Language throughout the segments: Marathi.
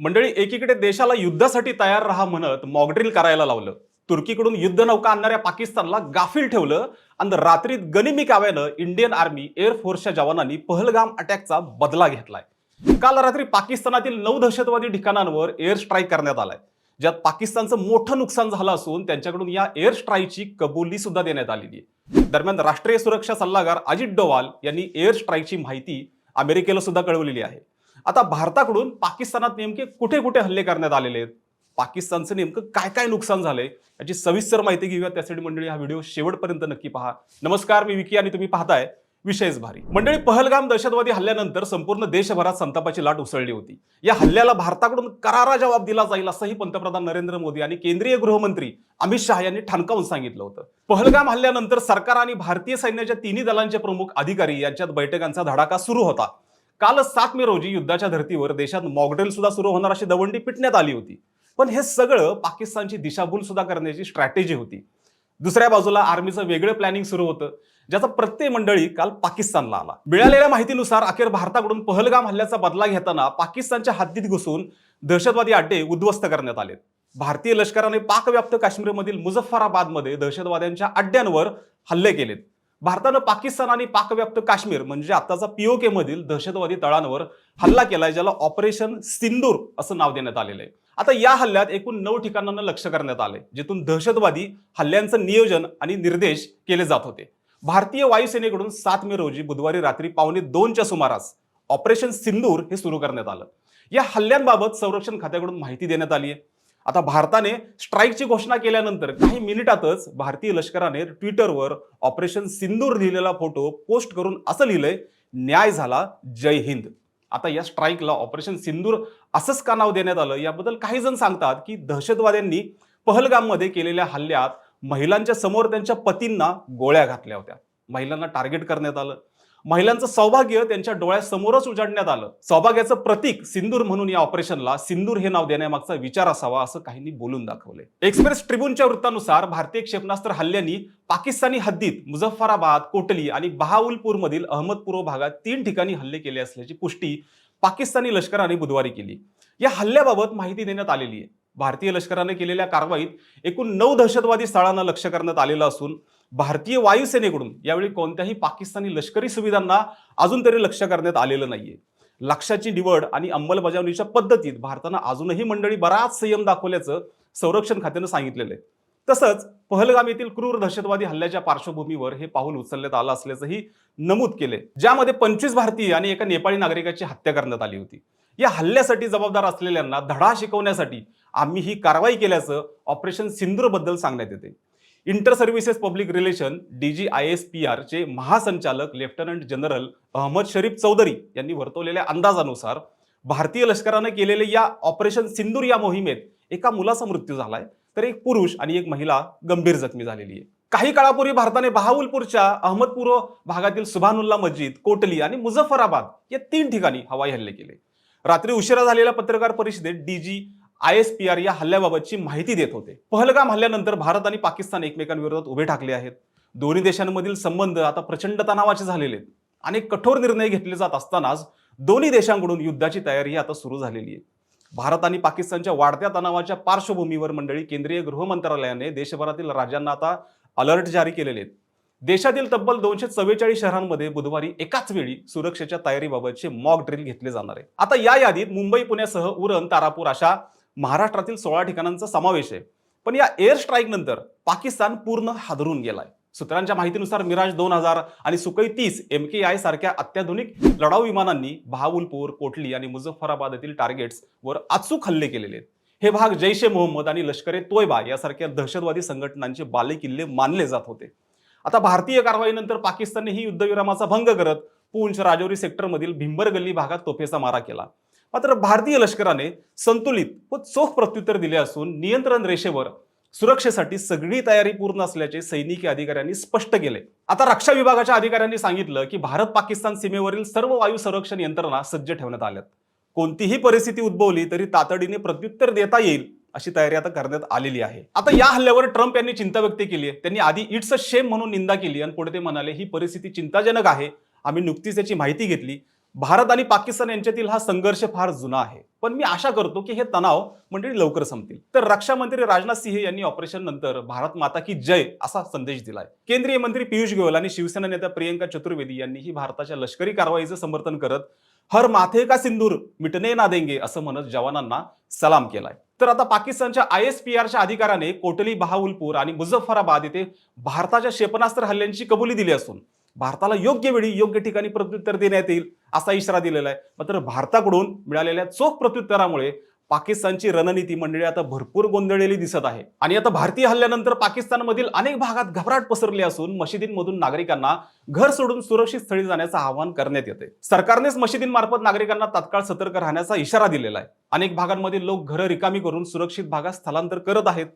मंडळी एकीकडे देशाला युद्धासाठी तयार राहा म्हणत मॉकड्रिल करायला लावलं. तुर्कीकडून युद्धनौका आणणाऱ्या पाकिस्तानला गाफील ठेवलं आणि रात्रीत गनिमी काव्यानं इंडियन आर्मी एअरफोर्सच्या जवानांनी पहलगाम अटॅकचा बदला घेतलाय. काल रात्री पाकिस्तानातील नऊ दहशतवादी ठिकाणांवर एअर स्ट्राईक करण्यात आलाय. ज्यात पाकिस्तानचं मोठं नुकसान झालं असून त्यांच्याकडून या एअर स्ट्राईकची कबुली सुद्धा देण्यात आलेली आहे. दरम्यान राष्ट्रीय सुरक्षा सल्लागार अजित डोवाल यांनी एअर स्ट्राईकची माहिती अमेरिकेला सुद्धा कळवलेली आहे. आता भारताकडून पाकिस्तानात नेमके कुठे कुठे हल्ले करण्यात आलेले आहेत? पाकिस्तानचं नेमकं काय काय नुकसान झालंय? याची सविस्तर माहिती घेऊया त्यासाठी मंडळी. हा व्हिडिओ शेवटपर्यंत नक्की पहा. नमस्कार मी विकी आणि तुम्ही पाहताय विशेष भारी. मंडळी पहलगाम दहशतवादी हल्ल्यानंतर संपूर्ण देशभरात संतापाची लाट उसळली होती. या हल्ल्याला भारताकडून करारा जबाब दिला जाईल असंही पंतप्रधान नरेंद्र मोदी आणि केंद्रीय गृहमंत्री अमित शहा यांनी ठणकावून सांगितलं होतं. पहलगाम हल्ल्यानंतर सरकार आणि भारतीय सैन्याच्या तिन्ही दलांचे प्रमुख अधिकारी यांच्यात बैठकांचा धडाका सुरू होता. काल सात मे रोजी युद्धाच्या धर्तीवर देशात मॉकड्रिल सुद्धा सुरू होणार अशी दवंडी पिटण्यात आली होती. पण हे सगळं पाकिस्तानची दिशाभूल सुद्धा करण्याची स्ट्रॅटेजी होती. दुसऱ्या बाजूला आर्मीचं वेगळं प्लॅनिंग सुरू होतं ज्याचा प्रत्येक मंडळी काल पाकिस्तानला आला. मिळालेल्या माहितीनुसार अखेर भारताकडून पहलगाम हल्ल्याचा बदला घेताना पाकिस्तानच्या हद्दीत घुसून दहशतवादी अड्डे उद्ध्वस्त करण्यात आले भारतीय लष्कराने पाकव्याप्त काश्मीरमधील मुझफ्फराबादमध्ये दहशतवाद्यांच्या अड्ड्यांवर हल्ले केलेत. भारतानं पाकिस्तान आणि पाकव्याप्त काश्मीर म्हणजे आताचा पीओके मधील दहशतवादी तळांवर हल्ला केलाय ज्याला ऑपरेशन सिंदूर असं नाव देण्यात आलेलं आहे. आता या हल्ल्यात एकूण नऊ ठिकाणांना लक्ष करण्यात आले जिथून दहशतवादी हल्ल्यांचं नियोजन आणि निर्देश केले जात होते. भारतीय वायुसेनेकडून सात मे रोजी बुधवारी रात्री पावणे दोनच्या सुमारास ऑपरेशन सिंदूर हे सुरू करण्यात आलं. या हल्ल्यांबाबत संरक्षण खात्याकडून माहिती देण्यात आली आहे. आता भारताने स्ट्राईकची घोषणा केल्यानंतर काही मिनिटातच भारतीय लष्कराने ट्विटरवर ऑपरेशन सिंदूर लिहिलेला फोटो पोस्ट करून असं लिहिलंय न्याय झाला जय हिंद. आता या स्ट्राईकला ऑपरेशन सिंदूर असंच का नाव देण्यात आलं? याबद्दल काही जण सांगतात की दहशतवाद्यांनी पहलगाममध्ये केलेल्या हल्ल्यात महिलांच्या समोर त्यांच्या पतींना गोळ्या घातल्या होत्या. महिलांना टार्गेट करण्यात आलं. महिलांचं सौभाग्य त्यांच्या डोळ्यासमोरच उजाडण्यात आलं. सौभाग्याचं प्रतीक सिंदूर म्हणून या ऑपरेशनला सिंदूर हे नाव देण्यामागचा विचार असावा असं काहींनी बोलून दाखवले एक्सप्रेस ट्रिब्यूनच्या वृत्तानुसार भारतीय क्षेपणास्त्र हल्ल्यांनी पाकिस्तानी हद्दीत मुझफ्फराबाद कोटली आणि बहाउलपूरमधील अहमदपूर भागात तीन ठिकाणी हल्ले केले असल्याची पुष्टी पाकिस्तानी लष्कराने बुधवारी केली. या हल्ल्याबाबत माहिती देण्यात आलेली आहे. भारतीय लष्कराने केलेल्या कारवाईत एकूण नऊ दहशतवादी स्थळांना लक्ष करण्यात आलेलं असून भारतीय वायुसेनेकडून यावेळी कोणत्याही पाकिस्तानी लष्करी सुविधांना अजून तरी लक्ष करण्यात आलेलं नाहीये. लक्ष्याची निवड आणि अंमलबजावणीच्या पद्धतीत भारतानं अजूनही मंडळी बराच संयम दाखवल्याचं संरक्षण खात्यानं सांगितलेलं आहे. तसंच पहलगाम येथील क्रूर दहशतवादी हल्ल्याच्या पार्श्वभूमीवर हे पाऊल उचलण्यात आलं असल्याचंही नमूद केले ज्यामध्ये पंचवीस भारतीय आणि एका नेपाळी नागरिकाची हत्या करण्यात आली होती. या हल्ल्यासाठी जबाबदार असलेल्यांना धडा शिकवण्यासाठी आम्ही ही कारवाई केल्याचं ऑपरेशन सिंदूरबद्दल सांगण्यात येते. Inter services public relation DG I S P आरचे महासंचालक लेफ्टनंट जनरल अहमद शरीफ चौधरी यांनी वर्तवलेल्या अंदाजानुसार भारतीय लष्करानं केलेले या ऑपरेशन सिंदूर या मोहिमेत एका मुलाचा मृत्यू झालाय तर एक पुरुष आणि एक महिला गंभीर जखमी झालेली आहे. काही काळापूर्वी भारताने बहावलपूरच्या अहमदपूर भागातील सुभानुल्ला मस्जिद कोटली आणि मुझफ्फराबाद या तीन ठिकाणी हवाई हल्ले केले. रात्री उशिरा झालेल्या पत्रकार परिषदेत DG I S P R या हल्ल्याबाबतची माहिती देत होते. पहलगाम हल्ल्यानंतर भारत आणि पाकिस्तान एकमेकांविरोधात उभे ठाकले आहेत. दोन्ही देशांमधील संबंध आता प्रचंड तणावाचे झालेले आहेत. अनेक कठोर निर्णय घेतले जात असतानाच दोन्ही देशांकडून युद्धाची तयारी आता सुरू झालेली आहे. भारत आणि पाकिस्तानच्या वाढत्या तणावाच्या पार्श्वभूमीवर मंडळी केंद्रीय गृह मंत्रालयाने देशभरातील राज्यांना आता अलर्ट जारी केलेले आहेत. देशातील तब्बल दोनशे चव्वेचाळीस शहरांमध्ये बुधवारी एकाच वेळी सुरक्षेच्या तयारीबाबतचे मॉक ड्रिल घेतले जाणार आहे. आता या यादीत मुंबई पुण्यासह उरण तारापूर अशा महाराष्ट्रातील सोळा ठिकाणांचा समावेश आहे. पण या एअर स्ट्राईक नंतर पाकिस्तान पूर्ण हादरून गेलाय. सूत्रांच्या माहितीनुसार मिराज दोन हजार आणि सुकई तीस एम के आय सारख्या अत्याधुनिक लढाऊ विमानांनी बहावलपूर कोटली आणि मुझफ्फराबाद येथील टार्गेट्स वर अचूक हल्ले केलेले आहेत. हे भाग जैश ए मोहम्मद आणि लष्कर ए तोयबा यासारख्या दहशतवादी संघटनांचे बालेकिल्ले मानले जात होते. आता भारतीय कारवाईनंतर पाकिस्तानने ही युद्धविरामाचा भंग करत पूंछ राजौरी सेक्टरमधील भिंबर गल्ली भागात तोफेचा मारा केला. मात्र भारतीय लष्कराने संतुलित व चोख प्रत्युत्तर दिले असून नियंत्रण रेषेवर सुरक्षेसाठी सगळी तयारी पूर्ण असल्याचे सैनिकी अधिकाऱ्यांनी स्पष्ट केले. आता रक्षा विभागाच्या अधिकाऱ्यांनी सांगितलं की भारत पाकिस्तान सीमेवरील सर्व वायू संरक्षण यंत्रणा सज्ज ठेवण्यात आल्यात. कोणतीही परिस्थिती उद्भवली तरी तातडीने प्रत्युत्तर देता येईल अशी तयारी आता करण्यात आलेली आहे. आता या हल्ल्यावर ट्रम्प यांनी चिंता व्यक्त केली आहे. त्यांनी आधी इट्स अ शेम म्हणून निंदा केली आणि पुढे ते म्हणाले ही परिस्थिती चिंताजनक आहे. आम्ही नुकतीच याची माहिती घेतली. भारत आणि पाकिस्तान यांच्यातील हा संघर्ष फार जुना आहे. पण मी आशा करतो की हे तणाव मंडळी लवकर संपतील. तर रक्षा मंत्री राजनाथ सिंह यांनी ऑपरेशन नंतर भारत माता की जय असा संदेश दिलाय. केंद्रीय मंत्री पियुष गोयल आणि शिवसेना नेत्या प्रियंका चतुर्वेदी यांनीही भारताच्या लष्करी कारवाईचं समर्थन करत हर माथे का सिंदूर मिटने ना देंगे असं म्हणत जवानांना सलाम केलाय. तर आता पाकिस्तानच्या आय एस पी आरच्या अधिकाऱ्याने कोटली बहाउलपूर आणि मुझफ्फराबाद येथे भारताच्या क्षेपणास्त्र हल्ल्यांची कबुली दिली असून भारताला योग्य वेळी योग्य ठिकाणी प्रत्युत्तर देण्यात येईल असा इशारा दिलेला आहे. मात्र भारताकडून मिळालेल्या चोख प्रत्युत्तरामुळे पाकिस्तानची रणनीती मंडळी आता भरपूर गोंधळलेली दिसत आहे. आणि आता भारतीय हल्ल्यानंतर पाकिस्तानमधील अनेक भागात घबराट पसरली असून मशिदींमधून नागरिकांना घर सोडून सुरक्षित स्थळी जाण्याचं आवाहन करण्यात येते सरकारनेच मशिदींमार्फत नागरिकांना तात्काळ सतर्क राहण्याचा इशारा दिलेला आहे. अनेक भागांमध्ये लोक घरं रिकामी करून सुरक्षित भागात स्थलांतर करत आहेत.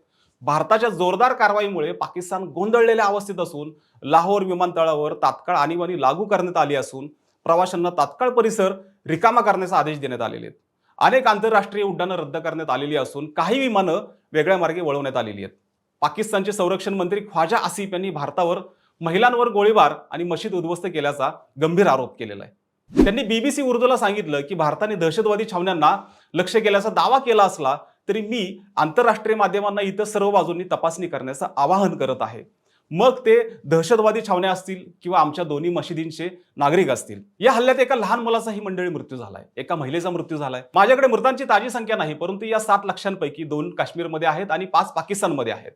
भारताच्या जोरदार कारवाईमुळे पाकिस्तान गोंधळलेल्या अवस्थेत असून लाहोर विमानतळावर तात्काळ आणीबाणी लागू करण्यात आली असून प्रवाशांना तात्काळ परिसर रिकामा करण्याचा आदेश देण्यात आलेले आहेत. अनेक आंतरराष्ट्रीय उड्डाणं रद्द करण्यात आलेली असून काही विमानं वेगळ्या मार्गे वळवण्यात आलेली आहेत. पाकिस्तानचे संरक्षण मंत्री ख्वाजा आसिफ यांनी भारतावर महिलांवर गोळीबार आणि मशीद उद्ध्वस्त केल्याचा गंभीर आरोप केलेला आहे. त्यांनी बीबीसी उर्दूला सांगितलं की भारताने दहशतवादी छावण्यांना लक्ष केल्याचा दावा केला असला तरी मी आंतरराष्ट्रीय माध्यमांना इतर सर्व बाजूंनी तपासणी करण्याचं आवाहन करत आहे. मग ते दहशतवादी छावण्या असतील किंवा आमच्या दोन्ही मशिदींचे नागरिक असतील. या हल्ल्यात एका लहान मुलाचाही मंडळी मृत्यू झालाय. एका महिलेचा मृत्यू झालाय. माझ्याकडे मृतांची ताजी संख्या नाही परंतु या सात लक्षांपैकी दोन काश्मीरमध्ये आहेत आणि पाच पाकिस्तानमध्ये आहेत.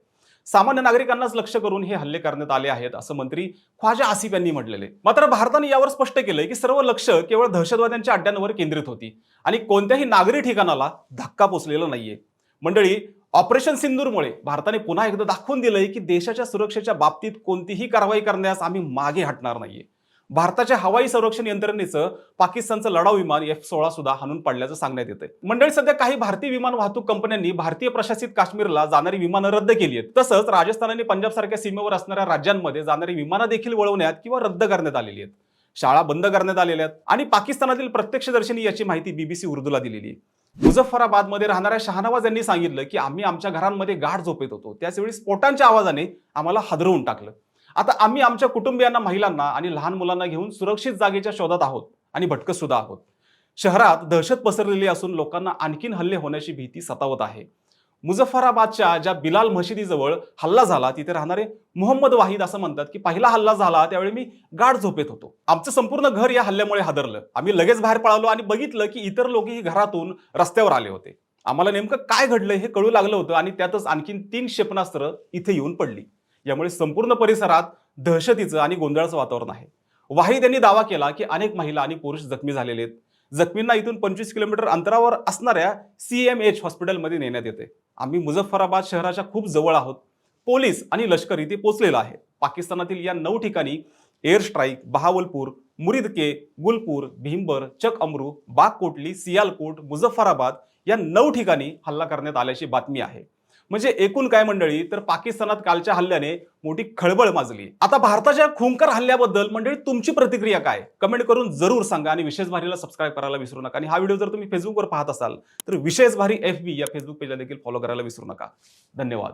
सामान्य नागरिकांनाच लक्ष करून हे हल्ले करण्यात आले आहेत असं मंत्री ख्वाजा आसिफ यांनी म्हटलेले. मात्र भारताने यावर स्पष्ट केलंय की सर्व लक्ष केवळ दहशतवाद्यांच्या अड्ड्यांवर केंद्रित होती आणि कोणत्याही नागरी ठिकाणाला धक्का पोचलेला नाहीये. मंडळी ऑपरेशन सिंदूरमुळे भारताने पुन्हा एकदा दाखवून दिलंय की देशाच्या सुरक्षेच्या बाबतीत कोणतीही कारवाई करण्यास आम्ही मागे हटणार नाहीये. भारताच्या हवाई संरक्षण यंत्रणेचं पाकिस्तानचं लढाऊ विमान एफ सोळा सुद्धा हाणून पडल्याचं सांगण्यात येतंय. मंडळी सध्या काही भारतीय विमान वाहतूक कंपन्यांनी भारतीय प्रशासित काश्मीरला जाणारी विमानं रद्द केली आहेत. तसंच राजस्थान आणि पंजाब सारख्या सीमेवर असणाऱ्या राज्यांमध्ये जाणारी विमानं देखील वळवण्यात किंवा रद्द करण्यात आलेली आहेत. शाळा बंद करण्यात आलेल्या आहेत. आणि पाकिस्तानातील प्रत्यक्षदर्शनी याची माहिती बीबीसी उर्दूला दिलेली आहे. मुझफ्फराबादमध्ये राहणाऱ्या शहानवाज यांनी सांगितलं की आम्ही आमच्या घरांमध्ये गाठ झोपेत होतो. त्याचवेळी स्फोटांच्या आवाजाने आम्हाला हादरवून टाकलं. आता आम्ही आमच्या कुटुंबियांना महिलांना आणि लहान मुलांना घेऊन सुरक्षित जागेच्या शोधात आहोत आणि भटकत सुद्धा आहोत. शहरात दहशत पसरलेली असून लोकांना आणखीन हल्ले होण्याची भीती सतावत आहे. मुझफ्फराबादच्या ज्या बिलाल मशिदीजवळ हल्ला झाला तिथे राहणारे मोहम्मद वाहिद असं म्हणतात की पहिला हल्ला झाला त्यावेळी मी गाढ झोपेत होतो. आमचं संपूर्ण घर या हल्ल्यामुळे हादरलं. आम्ही लगेच बाहेर पळालो आणि बघितलं की इतर लोकही घरातून रस्त्यावर आले होते. आम्हाला नेमकं काय घडलं हे कळू लागलं होतं आणि त्यातच आणखीन तीन क्षेपणास्त्र इथे येऊन पडली. यामुळे संपूर्ण परिसरात दहशतीचं आणि गोंधळाचं वातावरण आहे. वाहिद यांनी दावा केला की अनेक महिला आणि पुरुष जखमी झालेले आहेत. जखमींना इथून पंचवीस किलोमीटर अंतरावर असणाऱ्या सी एम एच हॉस्पिटलमध्ये नेण्यात येते. आम्ही मुझफ्फराबाद शहराच्या खूप जवळ आहोत. पोलीस आणि लष्कर इथे पोचलेलं आहे. पाकिस्तानातील या नऊ ठिकाणी एअर स्ट्राईक बहावलपूर मुरिदके गुलपूर भीमबर चक अमरू बागकोटली सियालकोट मुझफ्फराबाद या नऊ ठिकाणी हल्ला करण्यात आल्याची बातमी आहे. म्हणजे एकूण काय मंडळी तर पाकिस्तानात कालच्या हल्ल्याने मोठी खळबळ माजली. आता भारताच्या खुंकर हल्ल्याबद्दल मंडळी तुमची प्रतिक्रिया काय? कमेंट करून जरूर सांगा आणि विशेष भारीला सबस्क्राईब करायला विसरू नका. आणि हा व्हिडिओ जर तुम्ही फेसबुकवर पाहत असाल तर विशेष भारी एफ बी या फेसबुक पेजला देखील फॉलो करायला विसरू नका. धन्यवाद.